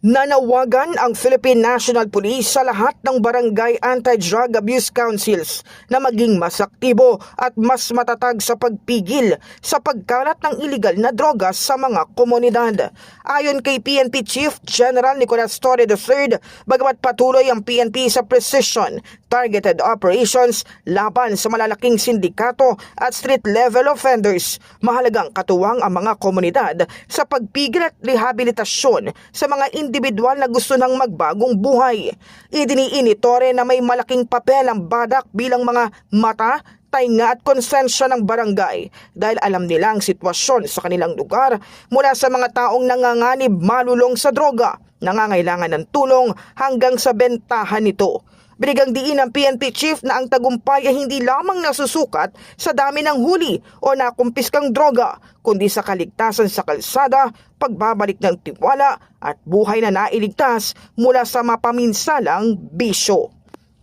Nanawagan ang Philippine National Police sa lahat ng barangay anti-drug abuse councils na maging mas aktibo at mas matatag sa pagpigil sa pagkalat ng iligal na droga sa mga komunidad. Ayon kay PNP Chief General Nicolas Torre III, bagamat patuloy ang PNP sa precision, targeted operations laban sa malalaking sindikato at street-level offenders, mahalagang katuwang ang mga komunidad sa pagpigil at rehabilitasyon sa mga individual na gusto ng magbagong buhay. Idiniin ni Torre na may malaking papel ang badak bilang mga mata, tainga at konsensya ng barangay dahil alam nila ang sitwasyon sa kanilang lugar mula sa mga taong nanganganib malulong sa droga, nangangailangan ng tulong hanggang sa bentahan nito. Binigang diin ng PNP chief na ang tagumpay ay hindi lamang nasusukat sa dami ng huli o nakumpiskang droga, kundi sa kaligtasan sa kalsada, pagbabalik ng tiwala at buhay na nailigtas mula sa mapaminsalang bisyo.